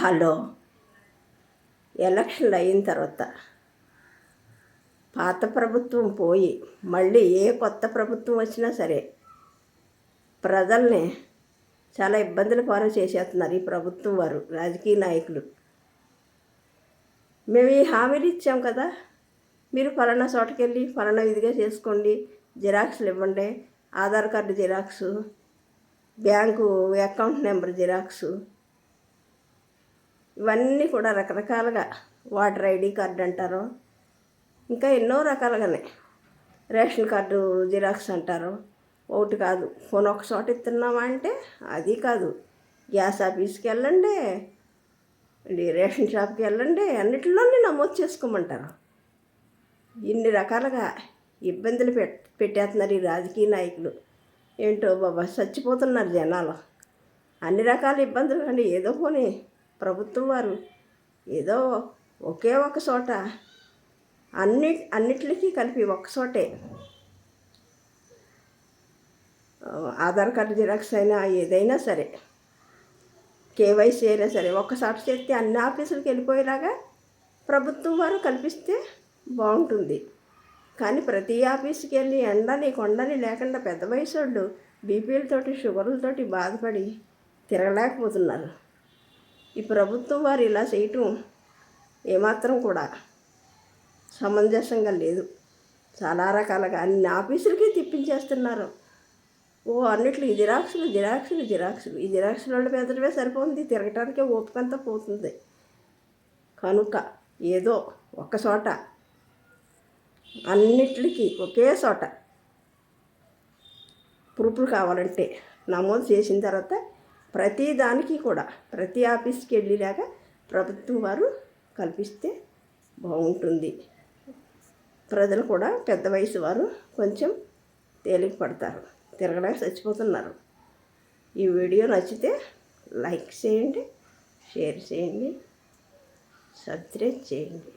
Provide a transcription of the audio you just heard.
Hello. ఎలక్షన్లు అయిన తర్వాత పాత ప్రభుత్వం పోయి మళ్ళీ ఏ కొత్త ప్రభుత్వం వచ్చినా సరే ప్రజల్ని చాలా ఇబ్బందులు పాలు చేసేస్తున్నారు ఈ ప్రభుత్వం వారు రాజకీయ నాయకులు. మేము ఈ హామీలు ఇచ్చాం కదా మీరు ఫలానా చోటకెళ్ళి ఫలానా ఇదిగా చేసుకోండి జిరాక్స్లు ఇవ్వండి Aadhaar card xerox bank account number xerox ఇవన్నీ కూడా రకరకాలుగా వాటర్ ఐడి కార్డు అంటారు. ఇంకా ఎన్నో రకాలుగానే. రేషన్ కార్డు జిరాక్స్ అంటారు. ఒకటి కాదు. ఫోన్ ఒక చోట ఇస్తున్నామా అంటే అది కాదు. గ్యాస్ ఆఫీస్కి వెళ్ళండి రేషన్ షాప్కి వెళ్ళండి అన్నిటిలోనే నమోదు చేసుకోమంటారు. ఇన్ని రకాలుగా ఇబ్బందులు పెట్ పెట్టేస్తున్నారు ఈ రాజకీయ నాయకులు. ఏంటో బాబా చచ్చిపోతున్నారు జనాలు. అన్ని రకాల ఇబ్బందులు కానీ ఏదో పోనీ ప్రభుత్వం వారు ఏదో ఒకే ఒక చోట అన్ని అన్నిటికీ కలిపి ఒక్క చోటే. ఆధార్ కార్డు జిరాక్స్ అయినా ఏదైనా సరే కేవైసీ అయినా సరే ఒక్కసారి చేస్తే అన్ని ఆఫీసులకు వెళ్ళిపోయేలాగా ప్రభుత్వం వారు కల్పిస్తే బాగుంటుంది. కానీ ప్రతి ఆఫీస్కి వెళ్ళి ఎండని కొండని లేకుండా పెద్ద వయసు వాళ్ళు బీపీలతోటి షుగర్లతోటి బాధపడి తిరగలేకపోతున్నారు. ఈ ప్రభుత్వం వారు ఇలా చేయటం ఏమాత్రం కూడా సమంజసంగా లేదు. చాలా రకాలుగా అన్ని ఆఫీసులకి తిప్పించేస్తున్నారు. ఓ అన్నిట్లో జిరాక్సులు జిరాక్సులు జిరాక్సులు. ఈ జిరాక్సుల వాళ్ళ పెద్దవే సరిపోతుంది. తిరగటానికే ఓపికంతా పోతుంది. కనుక ఏదో ఒక చోట అన్నిటికి ఒకే చోట ప్రూఫ్లు కావాలంటే నమోదు చేసిన తర్వాత ప్రతి దానికి కూడా ప్రతి ఆఫీస్కి వెళ్ళేలాగా ప్రభుత్వం వారు కల్పిస్తే బాగుంటుంది. ప్రజలు కూడా పెద్ద వయసు వారు కొంచెం తేలిక పడతారు తిరగడానికి చచ్చిపోతున్నారు. ఈ వీడియో నచ్చితే లైక్ చేయండి షేర్ చేయండి సబ్స్క్రైబ్ చేయండి.